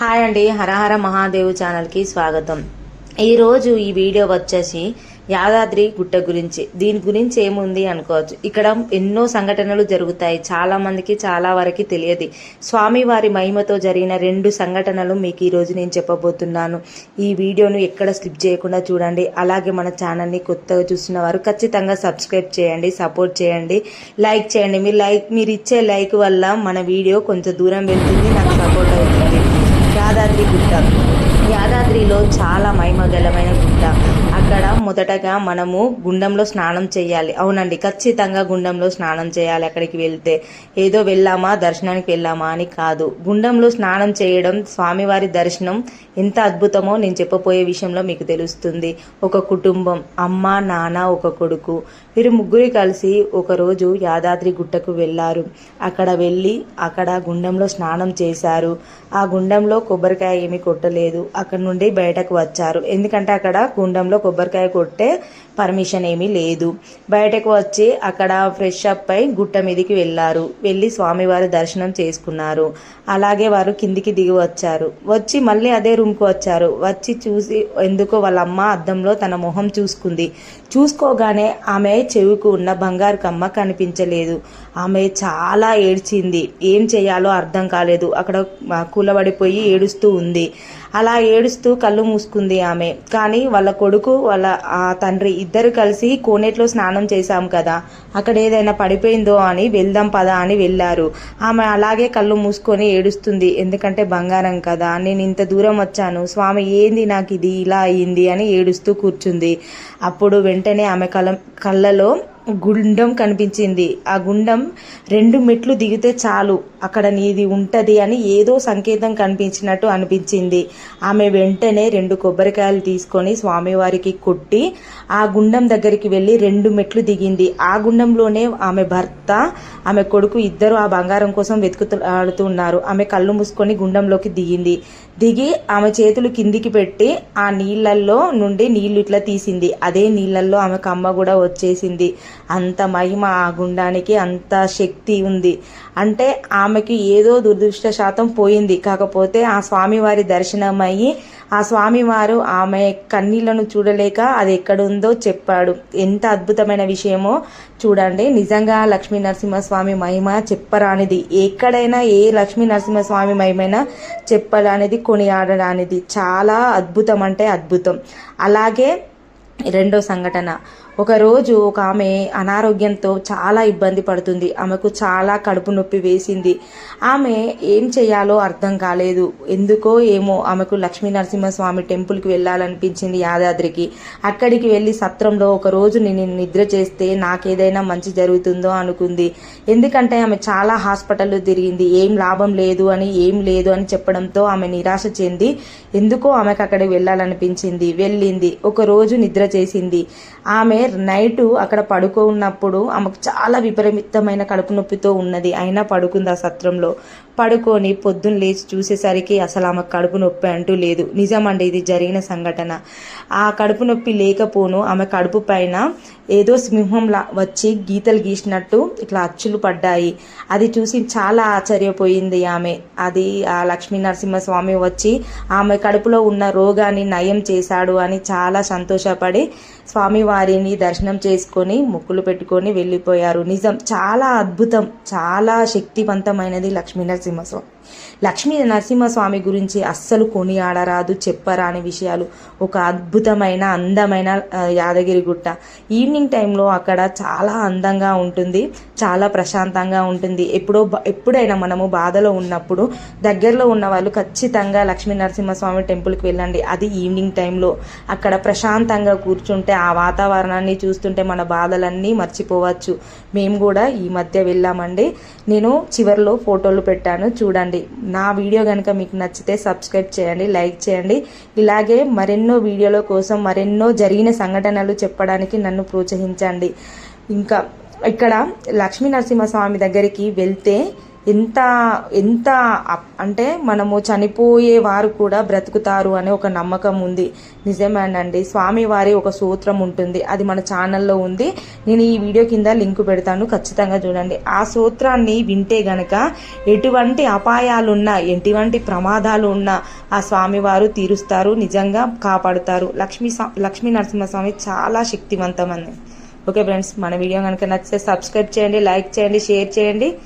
Hi అండి. హరహర మహాదేవ్ ఛానల్కి స్వాగతం. ఈరోజు ఈ వీడియో వచ్చేసి యాదాద్రి గుట్ట గురించి. దీని గురించి ఏముంది అనుకోవచ్చు. ఇక్కడ ఎన్నో సంఘటనలు జరుగుతాయి. చాలా మందికి చాలా వరకు తెలియదు. స్వామివారి మహిమతో జరిగిన రెండు సంఘటనలు మీకు ఈరోజు నేను చెప్పబోతున్నాను. ఈ వీడియోను ఎక్కడ స్లిప్ చేయకుండా చూడండి. అలాగే మన ఛానల్ని కొత్తగా చూస్తున్న వారు ఖచ్చితంగా సబ్స్క్రైబ్ చేయండి సపోర్ట్ చేయండి లైక్ చేయండి. మీరు లైక్ మీరు ఇచ్చే లైక్ వల్ల మన వీడియో కొంచెం దూరం వెళ్తుంది నాకు సపోర్ట్ అవుతుంది. చాలా మహిమగలమైన గుట్ట. ఇక్కడ మొదటగా మనము గుండంలో స్నానం చేయాలి. అవునండి ఖచ్చితంగా గుండంలో స్నానం చేయాలి అక్కడికి వెళ్తే. ఏదో వెళ్ళామా దర్శనానికి వెళ్ళామా అని కాదు. గుండంలో స్నానం చేయడం స్వామివారి దర్శనం ఎంత అద్భుతమో నేను చెప్పబోయే విషయంలో మీకు తెలుస్తుంది. ఒక కుటుంబం అమ్మ నాన్న ఒక కొడుకు. వీరు ముగ్గురు కలిసి ఒకరోజు యాదాద్రి గుట్టకు వెళ్ళారు అక్కడ వెళ్ళి అక్కడ గుండంలో స్నానం చేశారు. ఆ గుండంలో కొబ్బరికాయ ఏమీ కొట్టలేదు. అక్కడ నుండి బయటకు వచ్చారు. ఎందుకంటే అక్కడ గుండంలో కొబ్బరి కొబ్బరికాయ కొట్టే పర్మిషన్ ఏమీ లేదు. బయటకు వచ్చి అక్కడ ఫ్రెష్ అప్ అయి గుట్ట మీదకి వెళ్ళారు. వెళ్ళి స్వామివారి దర్శనం చేసుకున్నారు. అలాగే వారు కిందికి దిగి వచ్చారు. వచ్చి మళ్ళీ అదే రూమ్కి వచ్చారు. వచ్చి చూసి ఎందుకో వాళ్ళ అమ్మ అద్దంలో తన మొహం చూసుకుంది. చూసుకోగానే ఆమె చెవికు ఉన్న బంగారు కమ్మ కనిపించలేదు. ఆమె చాలా ఏడ్చింది. ఏం చేయాలో అర్థం కాలేదు. అక్కడ కూలబడిపోయి ఏడుస్తూ ఉంది. అలా ఏడుస్తూ కళ్ళు మూసుకుంది ఆమె. కానీ వాళ్ళ కొడుకు వాళ్ళ ఆ తండ్రి ఇద్దరు కలిసి కోనేట్లో స్నానం చేశాం కదా. అక్కడ ఏదైనా పడిపోయిందో అని వెళ్దాం పదా అని వెళ్ళారు. ఆమె అలాగే కళ్ళు మూసుకొని ఏడుస్తుంది. ఎందుకంటే బంగారం కదా. నేను ఇంత దూరం వచ్చాను. స్వామి ఏంది నాకు ఇది? ఇలా అయింది అని ఏడుస్తూ కూర్చుంది. అప్పుడు వెంటనే ఆమె కళ్ళ కళ్ళలో గుండం కనిపించింది. ఆ గుండం రెండు మెట్లు దిగితే చాలు అక్కడ నీది ఉంటుంది అని ఏదో సంకేతం కనిపించినట్టు అనిపించింది. ఆమె వెంటనే రెండు కొబ్బరికాయలు తీసుకొని స్వామివారికి కొట్టి ఆ గుండం దగ్గరికి వెళ్ళి రెండు మెట్లు దిగింది. ఆ గుండంలోనే ఆమె భర్త ఆమె కొడుకు ఇద్దరు ఆ బంగారం కోసం వెతుకులాడుతున్నారు ఆమె కళ్ళు మూసుకొని గుండంలోకి దిగింది. దిగి ఆమె చేతులు కిందికి పెట్టి ఆ నీళ్ళల్లో నుండి నీళ్ళు ఇట్లా తీసింది. అదే నీళ్ళల్లో ఆమె కమ్మ కూడా వచ్చేసింది. అంత మహిమ ఆ గుండానికి అంత శక్తి ఉంది. అంటే ఆమెకి ఏదో దురదృష్ట శాతం పోయింది. కాకపోతే ఆ స్వామివారి దర్శనం అయ్యి ఆ స్వామివారు ఆమె కన్నీళ్ళను చూడలేక అది ఎక్కడుందో చెప్పాడు. ఎంత అద్భుతమైన విషయమో చూడండి. నిజంగా లక్ష్మీ నరసింహస్వామి మహిమ చెప్పరానిది. ఎక్కడైనా ఏ లక్ష్మీ నరసింహస్వామి మహిమైనా చెప్పరానిది కొనియాడరానిది. చాలా అద్భుతం అంటే అద్భుతం. అలాగే రెండో సంఘటన. ఒకరోజు ఒక ఆమె అనారోగ్యంతో చాలా ఇబ్బంది పడుతుంది. ఆమెకు చాలా కడుపు నొప్పి వేసింది. ఆమె ఏం చేయాలో అర్థం కాలేదు. ఎందుకో ఏమో ఆమెకు లక్ష్మీ నరసింహస్వామి టెంపుల్కి వెళ్ళాలనిపించింది యాదాద్రికి. అక్కడికి వెళ్ళి సత్రంలో ఒక రోజు నేను నిద్ర చేస్తే నాకేదైనా మంచి జరుగుతుందో అనుకుంది. ఎందుకంటే ఆమె చాలా హాస్పిటల్ తిరిగింది. ఏం లాభం లేదు అని ఏం లేదు అని చెప్పడంతో ఆమె నిరాశ చెంది ఎందుకో ఆమెకు అక్కడికి వెళ్ళాలనిపించింది. వెళ్ళింది. ఒక రోజు నిద్ర చేసింది. ఆమె నైట్ అక్కడ పడుకున్నప్పుడు ఆమెకు చాలా విపరీతమైన కడుపు నొప్పితో ఉన్నది. అయినా పడుకుంది ఆ సత్రంలో. పడుకొని పొద్దున్న లేచి చూసేసరికి అసలు ఆమె కడుపు నొప్పి అంటూ లేదు. నిజమండి ఇది జరిగిన సంఘటన. ఆ కడుపు నొప్పి లేకపోను ఆమె కడుపు పైన ఏదో సింహంలా వచ్చి గీతలు గీసినట్టు ఇట్లా అచ్చులు పడ్డాయి. అది చూసి చాలా ఆశ్చర్యపోయింది ఆమె. అది ఆ లక్ష్మీ నరసింహస్వామి వచ్చి ఆమె కడుపులో ఉన్న రోగాన్ని నయం చేశాడు అని చాలా సంతోషపడి స్వామివారిని దర్శనం చేసుకొని మొక్కులు పెట్టుకొని వెళ్ళిపోయారు. నిజం చాలా అద్భుతం చాలా శక్తివంతమైనది లక్ష్మీ నరసింహస్వామి. లక్ష్మీ నరసింహస్వామి గురించి అస్సలు కొనియాడరాదు చెప్పరాని విషయాలు. ఒక అద్భుతమైన అందమైన యాదగిరి గుట్ట. ఈవినింగ్ టైంలో అక్కడ చాలా అందంగా ఉంటుంది చాలా ప్రశాంతంగా ఉంటుంది. ఎప్పుడో ఎప్పుడైనా మనము బాధలో ఉన్నప్పుడు దగ్గరలో ఉన్న వాళ్ళు ఖచ్చితంగా లక్ష్మీ నరసింహస్వామి టెంపుల్కి వెళ్ళండి. అది ఈవినింగ్ టైంలో. అక్కడ ప్రశాంతంగా కూర్చుంటే ఆ వాతావరణాన్ని చూస్తుంటే మన బాధలన్నీ మర్చిపోవచ్చు. మేము కూడా ఈ మధ్య వెళ్ళామండి. నేను చివరిలో ఫోటోలు పెట్టాను. చూడండి. నా వీడియో కనుక మీకు నచ్చితే సబ్స్క్రైబ్ చేయండి లైక్ చేయండి. ఇలాగే మరెన్నో వీడియోల కోసం మరెన్నో జరిగిన సంఘటనలు చెప్పడానికి నన్ను ప్రోత్సహించండి. ఇంకా ఇక్కడ లక్ష్మీ నరసింహస్వామి దగ్గరికి వెళ్తే ఎంత ఎంత అప్- అంటే మనము చనిపోయే వారు కూడా బ్రతుకుతారు అనే ఒక నమ్మకం ఉంది. నిజమేనండి. స్వామివారి ఒక సూత్రం ఉంటుంది. అది మన ఛానల్లో ఉంది. నేను ఈ వీడియో కింద లింక్ పెడతాను. ఖచ్చితంగా చూడండి. ఆ సూత్రాన్ని వింటే గనక ఎటువంటి అపాయాలున్నా ఎటువంటి ప్రమాదాలు ఉన్నా ఆ స్వామివారు తీరుస్తారు. నిజంగా కాపాడుతారు. లక్ష్మీ లక్ష్మీ నరసింహస్వామి చాలా శక్తివంతమంది ఓకే ఫ్రెండ్స్ మన వీడియో కనుక నచ్చితే సబ్స్క్రైబ్ చేయండి లైక్ చేయండి షేర్ చేయండి.